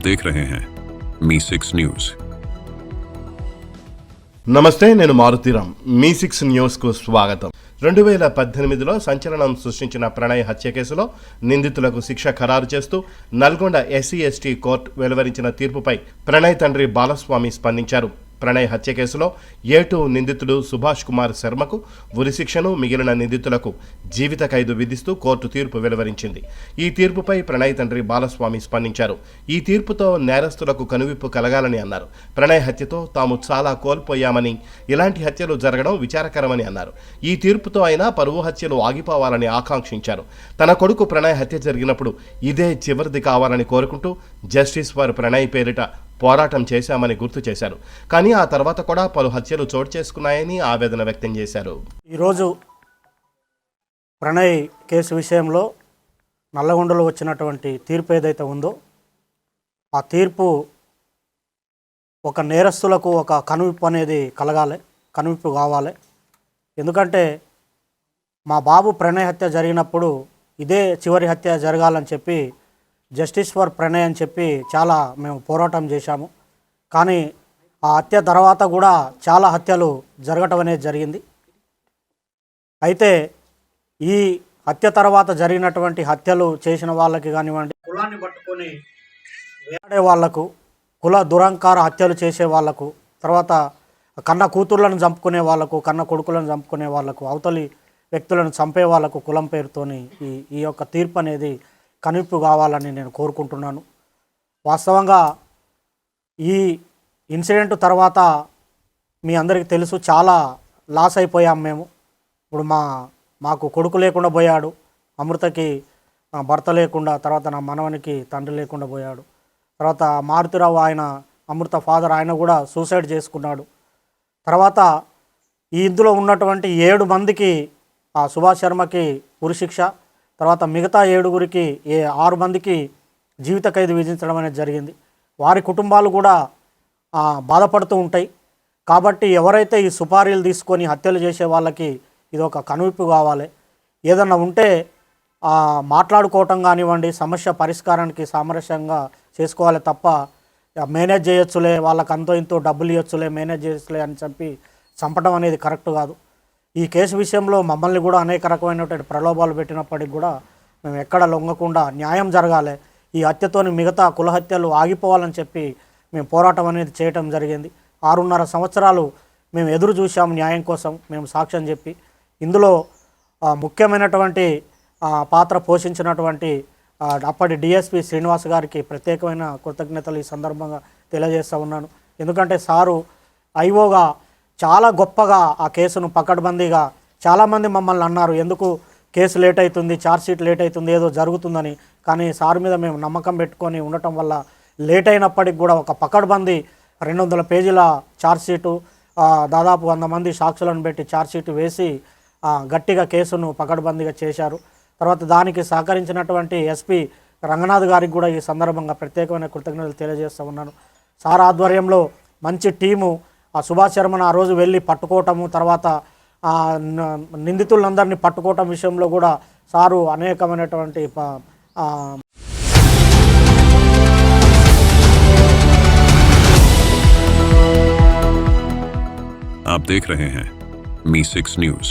आप देख रहे हैं मी सिक्स न्यूज నమస్తే నేను మారుతీరామ్ మీ సిక్స్ న్యూస్కు స్వాగతం రెండు వేల పద్దెనిమిదిలో సంచలనం సృష్టించిన ప్రణయ్ హత్య కేసులో నిందితులకు శిక్ష ఖరారు చేస్తూ నల్గొండ ఎస్సీ ఎస్టీ కోర్టు వెలువరించిన తీర్పుపై ప్రణయ్ తండ్రి బాలస్వామి స్పందించారు ప్రణయ్ హత్య కేసులో ఏటు నిందితుడు సుభాష్ కుమార్ శర్మకు ఉరిశిక్షను మిగిలిన నిందితులకు జీవిత ఖైదు విధిస్తూ కోర్టు తీర్పు వెలువరించింది. ఈ తీర్పుపై ప్రణయ్ తండ్రి బాలస్వామి స్పందించారు. ఈ తీర్పుతో నేరస్తులకు కనువిప్పు కలగాలని అన్నారు. ప్రణయ్ హత్యతో తాము చాలా కోల్పోయామని ఇలాంటి హత్యలు జరగడం విచారకరమని అన్నారు. ఈ తీర్పుతో అయినా పరువు హత్యలు ఆగిపోవాలని ఆకాంక్షించారు. తన కొడుకు ప్రణయ్ హత్య జరిగినప్పుడు ఇదే చివరిది కావాలని కోరుకుంటూ జస్టిస్ ఫర్ ప్రణయ్ పేరిట పోరాటం చేశామని గుర్తు చేశారు. కానీ ఆ తర్వాత కూడా పలు హత్యలు చోటు చేసుకున్నాయని ఆవేదన వ్యక్తం చేశారు. ఈరోజు ప్రణయ్ కేసు విషయంలో నల్లగొండలో వచ్చినటువంటి తీర్పు ఏదైతే ఉందో ఆ తీర్పు ఒక నేరస్తులకు ఒక కనువిప్పు అనేది కలగాలి కనువిప్పు కావాలి. ఎందుకంటే మా బాబు ప్రణయ్ హత్య జరిగినప్పుడు ఇదే చివరి హత్య జరగాలని చెప్పి జస్టిస్ ఫర్ ప్రణయ్ అని చెప్పి చాలా మేము పోరాటం చేశాము. కానీ ఆ హత్య తర్వాత కూడా చాలా హత్యలు జరగటం అనేది జరిగింది. అయితే ఈ హత్య తర్వాత జరిగినటువంటి హత్యలు చేసిన వాళ్ళకి కానివ్వండి కులాన్ని పట్టుకొని వేలాడే వాళ్ళకు కుల దురంకార హత్యలు చేసే వాళ్ళకు తర్వాత కన్న కూతుర్లను చంపుకునే వాళ్ళకు కన్న కొడుకులను చంపుకునే వాళ్ళకు అవతలి వ్యక్తులను చంపే వాళ్ళకు కులం పేరుతోని ఈ ఈ యొక్క తీర్పు అనేది కనువిప్పు కావాలని నేను కోరుకుంటున్నాను. వాస్తవంగా ఈ ఇన్సిడెంట్ తర్వాత మీ అందరికీ తెలుసు చాలా లాస్ అయిపోయాం మేము. ఇప్పుడు మా మాకు కొడుకు లేకుండా పోయాడు అమృతకి భర్త లేకుండా తర్వాత నా మనవనికి తండ్రి లేకుండా పోయాడు. తర్వాత మారుతిరావు ఆయన అమృత ఫాదర్ ఆయన కూడా సూసైడ్ చేసుకున్నాడు. తర్వాత ఈ ఇందులో ఉన్నటువంటి ఏడు మందికి ఆ సుభాష్ శర్మకి ఉరిశిక్ష తర్వాత మిగతా ఏడుగురికి ఏ ఆరు మందికి జీవిత ఖైదు విధించడం అనేది జరిగింది. వారి కుటుంబాలు కూడా బాధపడుతూ ఉంటాయి. కాబట్టి ఎవరైతే ఈ సుపారీలు తీసుకొని హత్యలు చేసే వాళ్ళకి ఇది ఒక కనువిప్పు కావాలి. ఏదన్నా ఉంటే మాట్లాడుకోవటం కానివ్వండి సమస్య పరిష్కారానికి సామరస్యంగా చేసుకోవాలి తప్ప మేనేజ్ చేయొచ్చులే వాళ్ళకి అంతో ఇంతో డబ్బులు ఇవ్వచ్చులే మేనేజ్ చేయొచ్చులే అని చెప్పి చంపడం అనేది కరెక్ట్ కాదు. ఈ కేసు విషయంలో మమ్మల్ని కూడా అనేక రకమైనటువంటి ప్రలోభాలు పెట్టినప్పటికి కూడా మేము ఎక్కడ లొంగకుండా న్యాయం జరగాలి. ఈ హత్యతోని మిగతా కులహత్యలు ఆగిపోవాలని చెప్పి మేము పోరాటం అనేది చేయటం జరిగింది. ఆరున్నర సంవత్సరాలు మేము ఎదురు చూసాం న్యాయం కోసం మేము సాక్ష్యం చెప్పి. ఇందులో ముఖ్యమైనటువంటి పాత్ర పోషించినటువంటి అప్పటి డిఎస్పి శ్రీనివాస్ గారికి ప్రత్యేకమైన కృతజ్ఞతలు ఈ సందర్భంగా తెలియజేస్తూ ఉన్నాను. ఎందుకంటే సారు ఐఓగా చాలా గొప్పగా ఆ కేసును పకడ్బందీగా చాలామంది మమ్మల్ని అన్నారు. ఎందుకు కేసు లేట్ అవుతుంది ఛార్జ్ షీట్ లేట్ అవుతుంది ఏదో జరుగుతుందని. కానీ సార్ మీద మేము నమ్మకం పెట్టుకొని ఉండటం వల్ల లేట్ అయినప్పటికి కూడా ఒక పకడ్బందీ రెండు వందల పేజీల ఛార్జ్ షీటు దాదాపు వంద మంది సాక్షులను పెట్టి ఛార్జ్ షీట్ వేసి గట్టిగా కేసును పకడ్బందీగా చేశారు. తర్వాత దానికి సహకరించినటువంటి ఎస్పీ రంగనాథ్ గారికి కూడా ఈ సందర్భంగా ప్రత్యేకమైన కృతజ్ఞతలు తెలియజేస్తూ ఉన్నాను. సార్ ఆధ్వర్యంలో మంచి టీము ఆ సుభాష్ శర్మను ఆ రోజు వెళ్ళి పట్టుకోవటము తర్వాత ఆ, న- నిందితులందరినీ పట్టుకోవటం విషయంలో కూడా సారు అనేకమైనటువంటి ప- ఆ, आप देख रहे हैं मी सिक्स न्यूज